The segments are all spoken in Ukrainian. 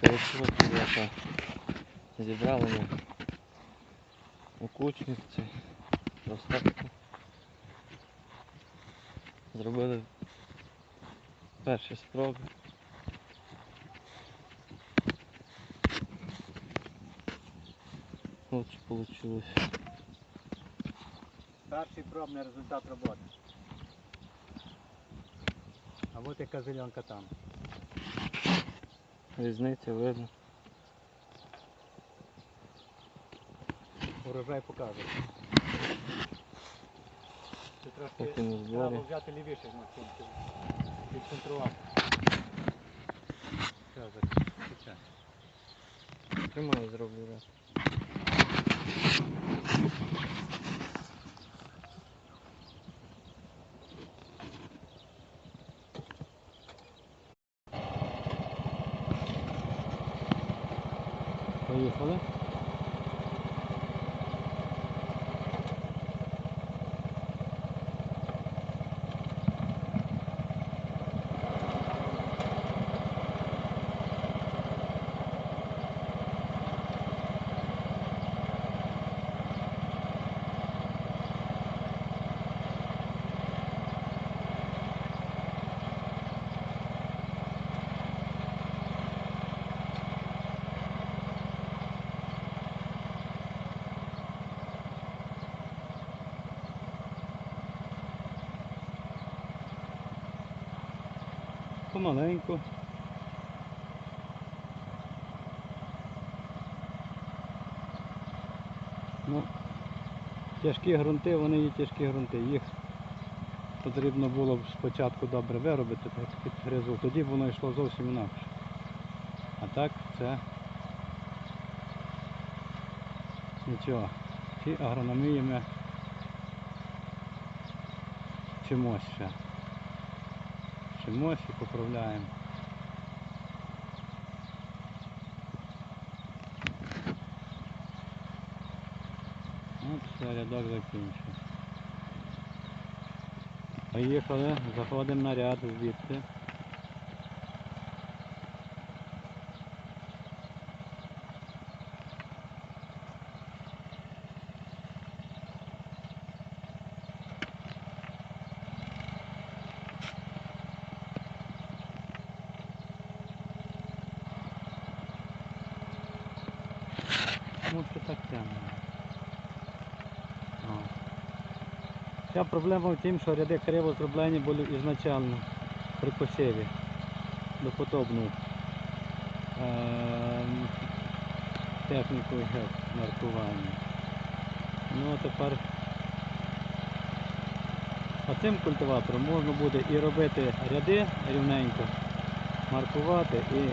Получилось ребята. Зібрали ми у кучмівці доставку. Зробили перші спроби. От що получилось. Перший пробний результат роботи. А от яка зеленка там. Різниця видно. Урожай показує. Це трошки треба взяти лівіше Максим, закінчиться. Тримаю зроблю раз. Поїхали. Помаленьку. Ну, тяжкі ґрунти, вони є тяжкі ґрунти. Їх потрібно було б спочатку добре виробити так, під гризу. Тоді воно йшло зовсім інакше. А так це нічого. Ці агрономії ми вчимось ще. мощі поправляємо. От все, рядок закінчив. Поїхали, заходимо на ряд звідси. Ну це так. О. Вся проблема в тім, що ряди криво зроблені були ізначально при посіві до подобного ем, технікою маркування. Ну а тепер оцим культиватором можна буде і робити ряди рівненько, маркувати і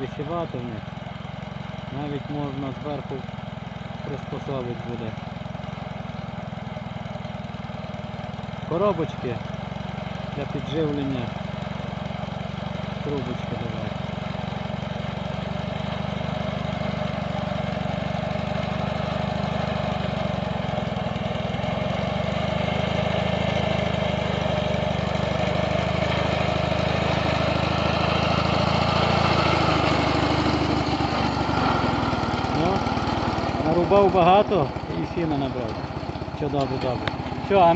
висівати в них. Навіть можна зверху приспособити буде. Коробочки для підживлення. Трубочки давати. Ну, нарубав багато і сіна набрав. Що добре, добре. А